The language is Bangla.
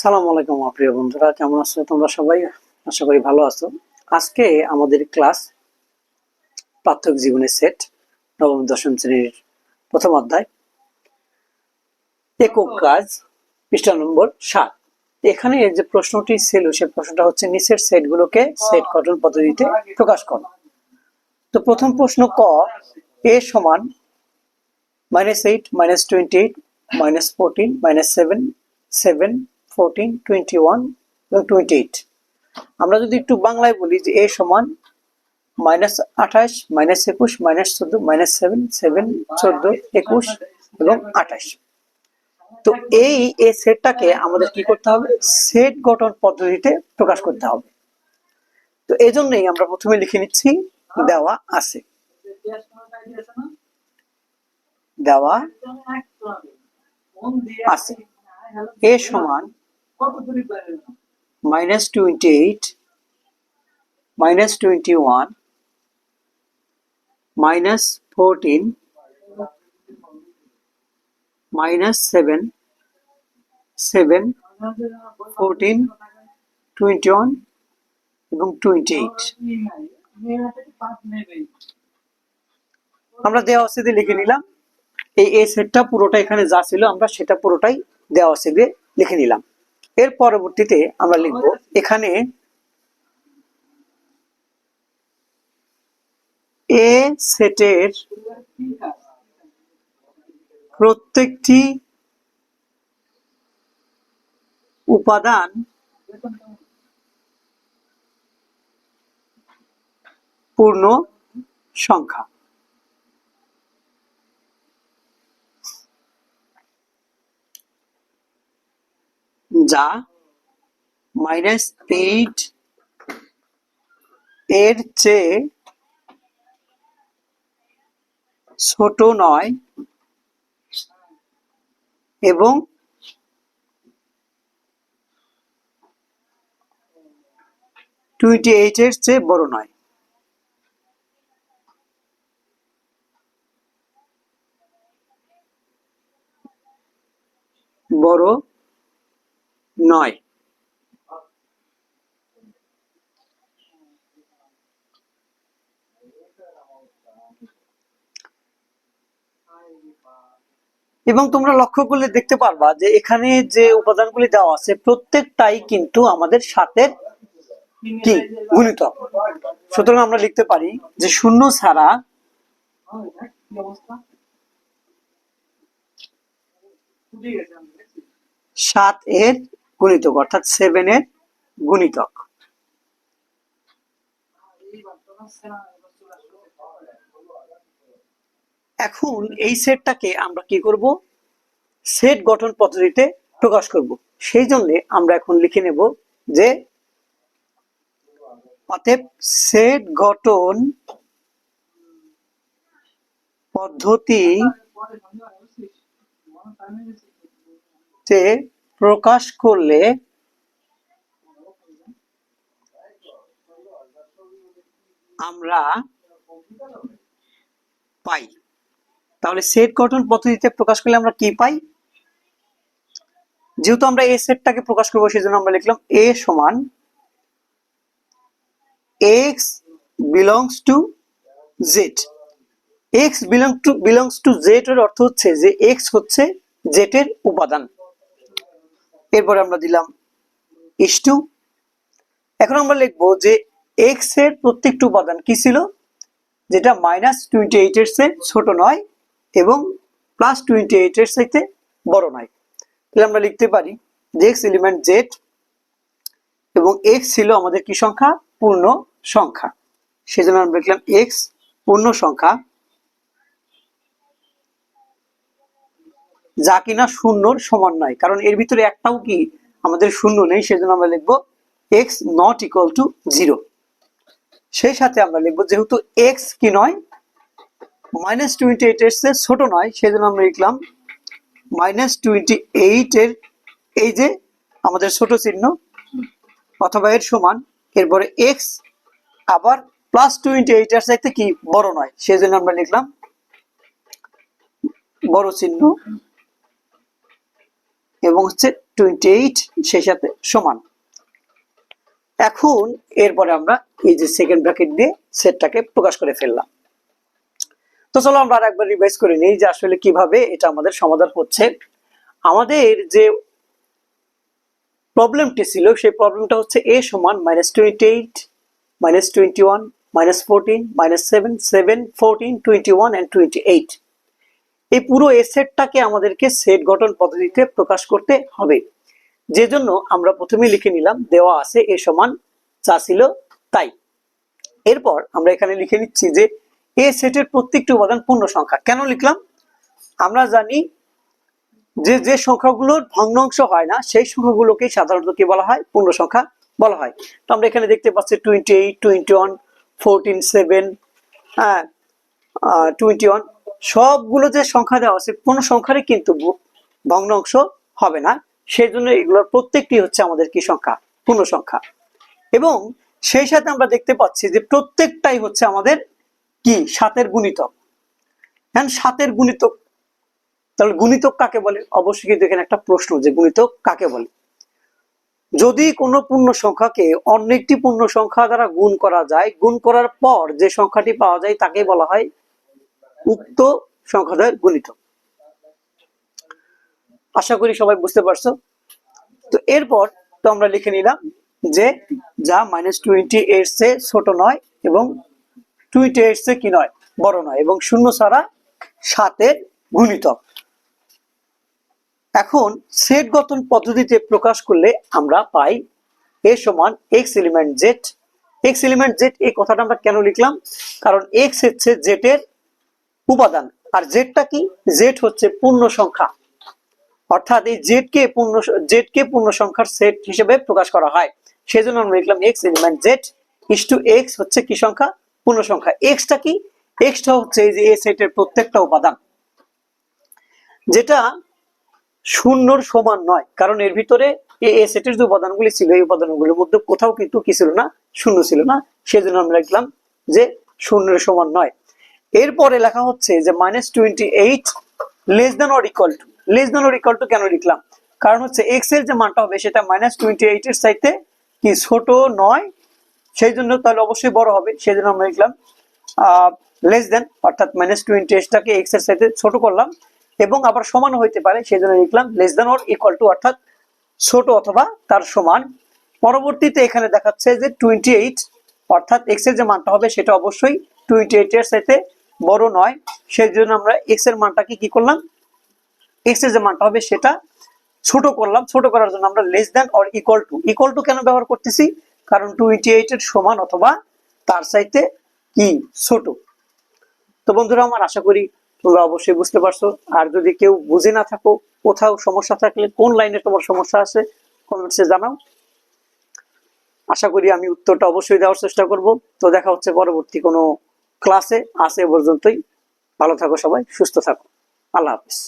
আসসালামু আলাইকুম, আমার প্রিয় বন্ধুরা। কেমন আছো তোমরা সবাই? আশা করি ভালো আছো। আজকে আমাদের ক্লাস প্রাথমিক জীবনের সেট, নবম, দশম শ্রেণির প্রথম অধ্যায়। একক কাজ, পৃষ্ঠা নম্বর সাত। এখানে যে প্রশ্নটি ছিল, সে প্রশ্নটা হচ্ছে, নিচের সেটগুলোকে সেট গঠন পদ্ধতিতে প্রকাশ করো। তো প্রথম প্রশ্ন ক, এ সমান minus eight minus twenty eight minus fourteen minus seven seven fourteen twenty one এবং টোয়েন্টি এইট আমরা যদি একটু বাংলায় বলি যে এ সমান মাইনাস আঠাশ মাইনাস একুশ মাইনাস চোদ্দ মাইনাস সেভেন সেভেন চোদ্দ, একুশ এবং আঠাশ। তো এই এ সেটটাকে আমাদের কি করতে হবে? সেট গঠন পদ্ধতিতে প্রকাশ করতে হবে। তো এই জন্যই আমরা প্রথমে লিখে নিচ্ছি, দেওয়া আছে। দেওয়া আছে। এ সমান minus twenty one minus fourteen minus seven seven fourteen twenty one এবং টোয়েন্টি এইট আমরা দেওয়া আছে দিয়ে লিখে নিলাম। এই এ সেটটা পুরোটা এখানে যা ছিল, আমরা সেটা পুরোটাই দেওয়া আছে দিয়ে লিখে নিলাম। এর পরবর্তীতে আমরা লিখব এখানে এ সেটের প্রত্যেকটি উপাদান পূর্ণ সংখ্যা। যা মাইনাস এইট এর চেয়ে ছোট নয় এবং টোয়েন্টি এইট এর চেয়ে বড় নয়। বড় নয়। এবং তোমরা লক্ষ্য করলে দেখতে পারবা যে এখানে যে উপাদানগুলি দেওয়া আছে, প্রত্যেকটাই কিন্তু আমাদের সাতের কি? গুণিতক সুতরাং আমরা লিখতে পারি যে শূন্য ছাড়া সাত এর গুণিতক, অর্থাৎ সেভেন এর গুণিতক। এখন এই সেটটাকে আমরা কি করব? সেট গঠন পদ্ধতিতে প্রকাশ করব। সেই জন্য আমরা এখন লিখে নেব যে অতএব সেট গঠন পদ্ধতি তে প্রকাশ করলে আমরা পাই। তাহলে সেট গঠন পদ্ধতিতে প্রকাশ করলে আমরা কি পাই? যেহেতু আমরা এ সেটটাকে প্রকাশ করব, সেজন্য আমরা লিখলাম এ সমান x belongs to Z x belong to belongs to Z এর অর্থ হচ্ছে যে এক্স হচ্ছে জেড এর উপাদান। এরপরে আমরা দিলাম ইস টু এখন আমরা লিখব যে এক্সের প্রত্যেকটি উপাদান কি ছিল? যেটা মাইনাস টোয়েন্টি এইট এর চেয়ে ছোট নয় এবং প্লাস টোয়েন্টি এইট এর চাইতে বড় নয়। তাহলে আমরা লিখতে পারি যে এক্স এলিমেন্ট জেড এবং এক্স ছিল আমাদের কি সংখ্যা? পূর্ণ সংখ্যা। সেজন্য আমরা লিখলাম এক্স পূর্ণ সংখ্যা। যা কিনা শূন্যর সমান নয়। কারণ এর ভিতরে একটাও কি আমাদের শূন্য নেই, সেজন্য আমরা লিখব x not equal to zero সেই সাথে আমরা লিখব যেহেতু এক্স কি নয় মাইনাস টোয়েন্টি এইট এর ছোট নয়, সেজন্য আমরা লিখলাম মাইনাস টোয়েন্টি এইট এর এই যে আমাদের ছোট চিহ্ন, অথবা এর সমান, এরপরে এক্স আবার প্লাস টোয়েন্টি এইট এর চাইতে কি বড় নয় সেই জন্য আমরা লিখলাম বড় চিহ্ন এবং হচ্ছে টোয়েন্টি এইট সেই সাথে সমান। এখন এরপরে আমরা এই যে সেকেন্ড ব্র্যাকেট দিয়ে সেটটাকে প্রকাশ করে ফেললাম। তো চলো আমরা আর একবার রিভাইজ করে নিই যে আসলে কীভাবে এটা আমাদের সমাধান হচ্ছে। আমাদের যে প্রবলেমটি ছিল, সেই প্রবলেমটা হচ্ছে এ সমান minus twenty eight minus twenty one minus fourteen minus seven seven fourteen twenty one and twenty eight এই পুরো এ সেটটাকে আমাদেরকে সেট গঠন পদ্ধতিতে প্রকাশ করতে হবে। যে জন্য আমরা প্রথমে লিখে নিলাম, দেওয়া আছে এ সমান, যা ছিল তাই। এরপর আমরা এখানে লিখে নিচ্ছি যে এ সেটের প্রত্যেকটি উপাদান পূর্ণ সংখ্যা। কেন লিখলাম? আমরা জানি যে যে সংখ্যাগুলোর ভগ্নাংশ হয় না, সেই সংখ্যাগুলোকে সাধারণত কি বলা হয়? পূর্ণ সংখ্যা বলা হয়। তো আমরা এখানে দেখতে পাচ্ছি twenty eight twenty one fourteen seven হ্যাঁ টোয়েন্টি ওয়ান সবগুলো যে সংখ্যা দেওয়া আছে, কোনো সংখ্যারই কিন্তু ভগ্নাংশ হবে না। সেই জন্য এগুলোর প্রত্যেকটি হচ্ছে আমাদের কি সংখ্যা? পূর্ণ সংখ্যা। এবং সেই সাথে আমরা দেখতে পাচ্ছি যে প্রত্যেকটাই হচ্ছে আমাদের কি? সাতের গুণিতক। হ্যাঁ সাতের গুণিতক, তাহলে গুণিতক কাকে বলে? অবশ্যই কিন্তু এখানে একটা প্রশ্ন যে গুণিতক কাকে বলে? যদি কোনো পূর্ণ সংখ্যাকে অন্য একটি পূর্ণ সংখ্যা দ্বারা গুণ করা যায়, গুণ করার পর যে সংখ্যাটি পাওয়া যায় তাকে বলা হয় উক্ত সংখ্যাদ্বয়ের গুণিতক আশা করি সবাই বুঝতে পারছ? তো এরপর তো আমরা লিখে নিলাম যে যা মাইনাস টোয়েন্টি এইট সে ছোট নয় এবং টোয়েন্টি এইট সে কি নয়? বড় নয় এবং শূন্য ছাড়া সাতের গুণিতক এখন সেট গঠন পদ্ধতিতে প্রকাশ করলে আমরা পাই এ সমান x element Z x element Z এই কথাটা আমরা কেন লিখলাম? কারণ এক্স হচ্ছে জেটের উপাদান। আর জেডটা কি? জেড হচ্ছে পূর্ণ সংখ্যা। অর্থাৎ এই জেড কে পূর্ণ জেড কে পূর্ণ সংখ্যার সেট হিসেবে প্রকাশ করা হয়। সেজন্য আমরা লিখলাম x element Z is to x হচ্ছে কি সংখ্যা? পূর্ণ সংখ্যা। এক্সটা কি? এক্সটা হচ্ছে এই যে এ সেটের প্রত্যেকটা উপাদান। যেটা শূন্যর সমান নয়। কারণ এর ভিতরে এ সেটের যে উপাদানগুলি ছিল, এই উপাদানগুলির মধ্যে কোথাও কিন্তু কি ছিল না, শূন্য ছিল না। সেজন্য আমরা লিখলাম যে শূন্যের সমান নয়। এরপরে লেখা হচ্ছে যে minus twenty eight less than or equal to less than or equal to কেন লিখলাম? কারণ হচ্ছে এক্সের যে মানটা হবে সেটা মাইনাস টোয়েন্টি এইট এর সাইতে কি ছোট নয় সেই জন্য তাহলে অবশ্যই বড় হবে সেই জন্য আমরা লিখলাম লেস দেন অর্থাৎ মাইনাস টোয়েন্টি এইটটাকে এক্সের সাইতে ছোট করলাম, এবং আবার সমান হইতে পারে সেই জন্য লিখলাম less than or equal to অর্থাৎ ছোট অথবা তার সমান। পরবর্তীতে এখানে দেখাচ্ছে যে টোয়েন্টি এইট অর্থাৎ এক্সের যে মানটা হবে সেটা অবশ্যই টোয়েন্টি এইট এর সাথে বড় নয় সেই জন্য আমরা এক্সের মানটাকে কি করলাম? এক্সের যে মানটা হবে সেটা ছোট করলাম। ছোট করার জন্য আমরা less than or equal to equal to কেন ব্যবহার করতেছি? কারণ টোয়েন্টি এইট এর সমান অথবা তার চাইতে কি? ছোট। তো বন্ধুরা, আমার আশা করি তোমরা অবশ্যই বুঝতে পারছ। আর যদি কেউ বুঝে না থাকো, কোথাও সমস্যা থাকলে, কোন লাইনে তোমার সমস্যা আছে কমেন্টসে জানাও। আশা করি আমি উত্তরটা অবশ্যই দেওয়ার চেষ্টা করব। তো দেখা হচ্ছে পরবর্তী কোনো ক্লাসে আসে পর্যন্তই। ভালো থাকো সবাই সুস্থ থাকো। আল্লাহ হাফিজ।